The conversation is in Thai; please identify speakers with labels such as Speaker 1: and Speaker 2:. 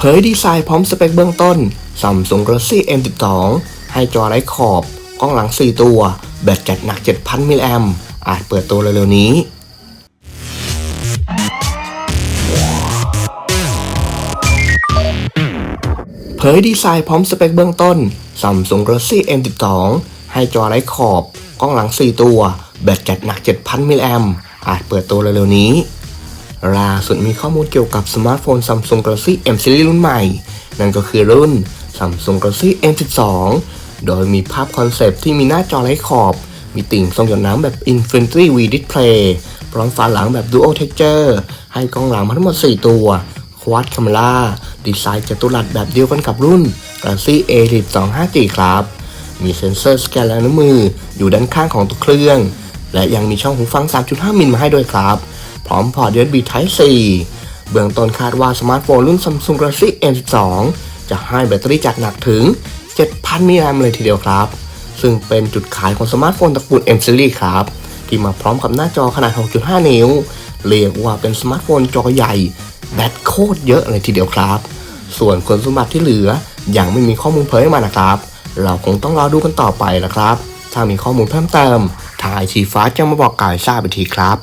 Speaker 1: เผยดีไซน์พร้อมสเปคเบื้องต้น Samsung Galaxy M12 ให้จอไร้ขอบ กล้องหลัง 4 ตัว แบตจัดหนัก 7,000 มิลลิแอมอาจเปิดตัวเร็วๆนี้เผยดีไซน์พร้อมสเปคเบื้องต้น Samsung Galaxy M12 ให้จอไร้ขอบ กล้องหลัง 4 ตัว แบตจัดหนัก 7,000 มิลลิแอมอาจเปิดตัวเร็วๆนี้ ล่าสุดมีข้อมูลเกี่ยวกับสมาร์ทโฟน Samsung Galaxy M Series รุ่นใหม่ นั่นก็คือรุ่น Samsung Galaxy M12 โดยมีภาพคอนเซปต์ที่มีหน้าจอไร้ขอบ มีติ่งทรงหยดน้ำแบบ Infinity V Display พร้อมฝาหลังแบบ Dual Texture ให้กล้องหลังทั้งหมด 4 ตัว Quad Camera ดีไซน์จัตุรัสแบบเดียวกันกับรุ่น Galaxy A 1 2 5G ครับ มีเซ็นเซอร์สแกนลายนิ้วมืออยู่ด้านข้างของตัวเครื่อง และยังมีช่องหูฟัง 3.5 มิลมาให้ด้วยครับ พร้อมพอร์ต USB Type C เบื้องต้นคาดว่าสมาร์ทโฟนรุ่น Samsung Galaxy M12 จะให้แบตเตอรี่จัดหนักถึง 7,000มิลลิแอมป์เลยทีเดียวครับ ซึ่งเป็นจุดขายของสมาร์ทโฟนตระกูล M Series ครับ ที่มาพร้อมกับหน้าจอขนาด 6.5 นิ้ว เรียกว่าเป็นสมาร์ทโฟนจอใหญ่ แบตโคตรเยอะเลยทีเดียวครับ ส่วนคุณสมบัติที่เหลือยังไม่มีข้อมูลเผยมานะครับ เราคงต้องรอดูกันต่อไปนะครับ ถ้ามีข้อมูลเพิ่มเติมทางไอชีฟ้าจะมาบอกกายทราบอีกทีครับ